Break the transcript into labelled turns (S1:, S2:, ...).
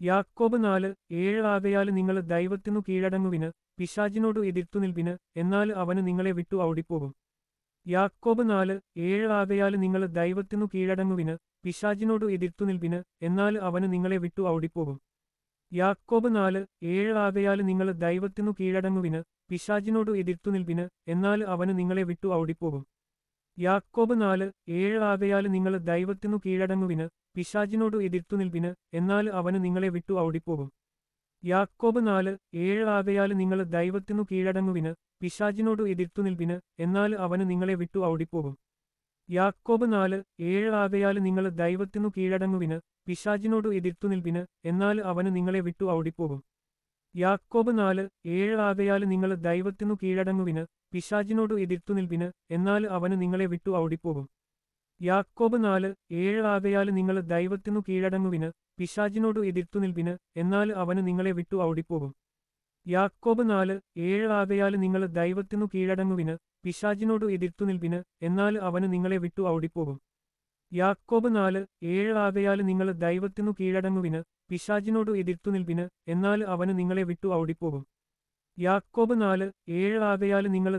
S1: യാക്കോബ് നാല് ഏഴ് ആകയാൽ നിങ്ങൾ ദൈവത്തിനു കീഴടങ്ങുവിന് പിശാചിനോട് എതിർത്തു നിൽപ്പിന് എന്നാൽ അവന് നിങ്ങളെ വിട്ടു ഔടിപ്പോകും യാക്കോബ് നാല് ഏഴ് ആകയാൽ നിങ്ങൾ ദൈവത്തിനു കീഴടങ്ങുവിന് പിശാചിനോട് എതിർത്തു നിൽപ്പിന് എന്നാൽ അവന് നിങ്ങളെ വിട്ടു ഔടിപ്പോകും യാക്കോബ് നാല് ഏഴ് ആകയാൽ നിങ്ങൾ ദൈവത്തിനു കീഴടങ്ങുവിന് പിശാചിനോട് എതിർത്തു നിൽപ്പിന് എന്നാൽ അവന് നിങ്ങളെ വിട്ടു ഔടിപ്പോകും യാക്കോബ് നാല് ഏഴ് ആകയാൽ നിങ്ങൾ ദൈവത്തിനു കീഴടങ്ങുവിന് പിശാചിനോട് എതിർത്തു നിൽപ്പിന് എന്നാൽ അവന് നിങ്ങളെ വിട്ടു ഔടിപ്പോകും യാക്കോബ് നാല് ഏഴ് ആകയാൽ നിങ്ങൾ ദൈവത്തിനു കീഴടങ്ങുവിന് പിശാചിനോട് എതിർത്തു നിൽപ്പിന് എന്നാൽ അവന് നിങ്ങളെ വിട്ടു ഔടിപ്പോകും യാക്കോബ് നാല് ഏഴ് ആകയാൽ നിങ്ങൾ ദൈവത്തിനു കീഴടങ്ങുവിന് പിശാചിനോട് എതിർത്തു നിൽപ്പിന് എന്നാൽ അവന് നിങ്ങളെ വിട്ടു ഔടിപ്പോകും യാക്കോബ് നാല് ഏഴ് ആകയാൽ നിങ്ങൾ ദൈവത്തിനു കീഴടങ്ങുവിന് പിശാചിനോട് എതിർത്തു നിൽപ്പിന് എന്നാൽ അവന് നിങ്ങളെ വിട്ടു ഔടിപ്പോകും യാക്കോബ് നാല് ഏഴ് ആകയാൽ നിങ്ങൾ ദൈവത്തിനു കീഴടങ്ങുവിന് പിശാചിനോട് എതിർത്തു നിൽപ്പിന് എന്നാൽ അവന് നിങ്ങളെ വിട്ടു ഔടിപ്പോകും യാക്കോബ് നാല് ഏഴ് ആകയാൽ നിങ്ങൾ ദൈവത്തിനു കീഴടങ്ങുവിന് പിശാചിനോട് എതിർത്തു നിൽപ്പിന് എന്നാൽ അവന് നിങ്ങളെ വിട്ടു ഔടിപ്പോകും യാക്കോബ് നാല് ഏഴ് ആകയാൽ നിങ്ങൾ ദൈവത്തിനു കീഴടങ്ങുവിന് പിശാചിനോട് എതിർത്തു നിൽപ്പിന് എന്നാൽ അവന് നിങ്ങളെ വിട്ടു ഔടിപ്പോകും യാക്കോബ് നാല് ഏഴ് ആകയാൽ നിങ്ങൾ